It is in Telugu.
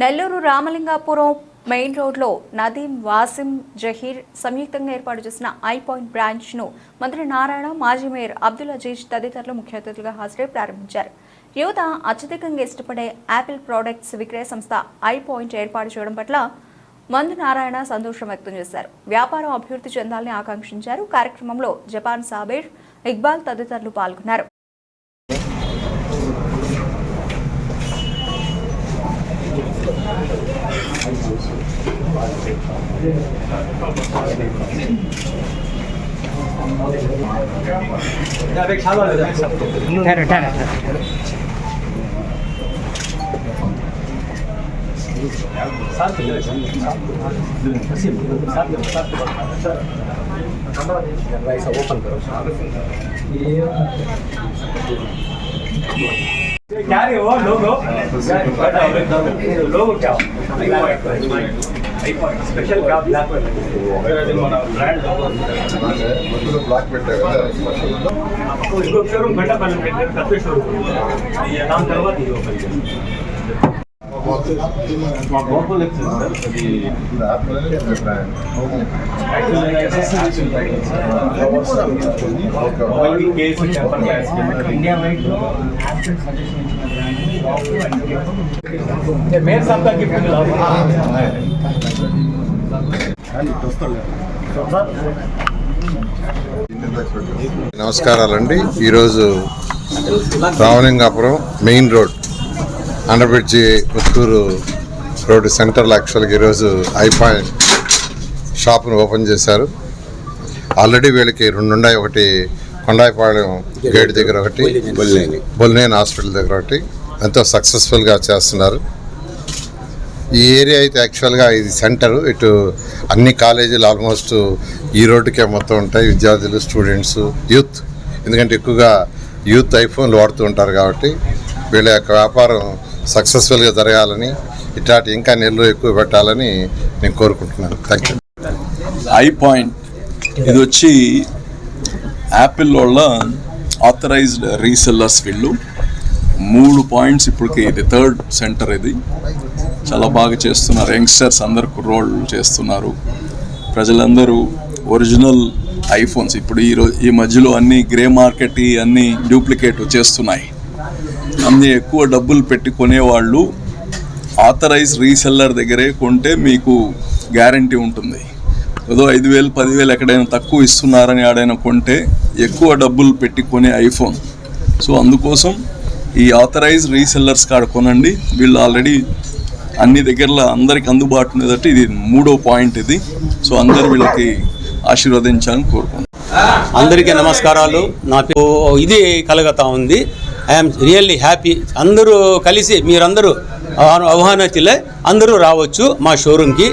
నెల్లూరు రామలింగాపురం మెయిన్ రోడ్లో నదీం వాసిం జహీర్ సంయుక్తంగా ఏర్పాటు చేసిన ఐ పాయింట్ బ్రాంచ్ను మంత్రి నారాయణ మాజీ మేయర్ అబ్దుల్ అజీజ్ తదితరులు ముఖ్య అతిథులుగా హాజరై ప్రారంభించారు. యువత అత్యధికంగా ఇష్టపడే యాపిల్ ప్రోడక్ట్స్ విక్రయ సంస్థ ఐ పాయింట్ ఏర్పాటు చేయడం పట్ల మందు నారాయణ సంతోషం వ్యక్తం చేశారు. వ్యాపారం అభివృద్ధి చెందాలని ఆకాంక్షించారు. కార్యక్రమంలో జపాన్ సాబేర్ ఇక్బాల్ తదితరులు పాల్గొన్నారు. ઠેર ઠેર સાત ઓપન કરો ક્યારે હો લોકો લોકો ક્યાં స్పెషల్ బ్లాక్ మధ్యలో బ్లాక్ పెట్టారు కదా ఇంకొక షోరూమ్ గంట పని పెట్టారు పెద్ద షోరూమ్ దాని తర్వాత మా గోపాల్ వచ్చింది సార్ అది అభిప్రాయం కేసు ఇండియా వైడ్ సజెషన్ మేర్ సబ్దా గిఫ్ట్ నమస్కారాలండి. ఈరోజు Ramalingapuram main road under bridge Puttur road సెంటర్లో యాక్చువల్గా ఈరోజు ఐ పాయింట్ షాప్ను ఓపెన్ చేశారు. ఆల్రెడీ వీళ్ళకి రెండు ఉన్నాయి ఒకటి కొండాయిపాళెం గేట్ దగ్గర ఒకటి బొల్నేని హాస్పిటల్ దగ్గర ఒకటి. ఎంతో సక్సెస్ఫుల్గా చేస్తున్నారు. ఈ ఏరియా అయితే యాక్చువల్గా ఇది సెంటర్. ఇటు అన్ని కాలేజీలు ఆల్మోస్ట్ ఈ రోడ్డుకే మొత్తం ఉంటాయి. విద్యార్థులు స్టూడెంట్స్ యూత్ ఎందుకంటే ఎక్కువగా యూత్ ఐఫోన్లు వాడుతూ ఉంటారు కాబట్టి వీళ్ళ యొక్క వ్యాపారం సక్సెస్ఫుల్గా జరగాలని ఇట్లాంటి ఇంకా నెలలు ఎక్కువ పెట్టాలని నేను కోరుకుంటున్నాను. థ్యాంక్ యూ ఐ పాయింట్ ఇది వచ్చి యాపిల్ వాళ్ళ ఆథరైజ్డ్ రీసెల్లర్స్ వీళ్ళు. మూడు పాయింట్స్ ఇప్పటికి ఇది థర్డ్ సెంటర్ ఇది. చాలా బాగా చేస్తున్నారు. యంగ్స్టర్స్ అందరు కుర్రోళ్ళు చేస్తున్నారు. ప్రజలందరూ ఒరిజినల్ ఐఫోన్స్. ఇప్పుడు ఈ రోజు ఈ మధ్యలో అన్ని గ్రే మార్కెట్ అన్ని డూప్లికేట్ వచ్చేస్తున్నాయి. అన్ని ఎక్కువ డబ్బులు పెట్టి కొనేవాళ్ళు ఆథరైజ్ రీసెల్లర్ దగ్గరే కొంటే మీకు గ్యారంటీ ఉంటుంది. ఏదో ఐదు వేలు పదివేలు ఎక్కడైనా తక్కువ ఇస్తున్నారని ఆడైనా కొంటే ఎక్కువ డబ్బులు పెట్టి కొనే ఐఫోన్. సో అందుకోసం ఈ ఆథరైజ్ రీసెల్లర్స్ కాడ కొనండి. వీళ్ళు ఆల్రెడీ అన్ని దగ్గరలో అందరికి అందుబాటు ఉండేటట్టు ఇది మూడో పాయింట్ ఇది. సో అందరు వీళ్ళకి ఆశీర్వదించాలని కోరుకుంటున్నాను అందరికీ నమస్కారాలు. నాకు ఇది కలగతా ఉంది. ఐఎమ్ రియల్లీ హ్యాపీ అందరూ కలిసి మీరందరూ ఆహ్వానితులే అందరూ రావచ్చు మా షోరూమ్కి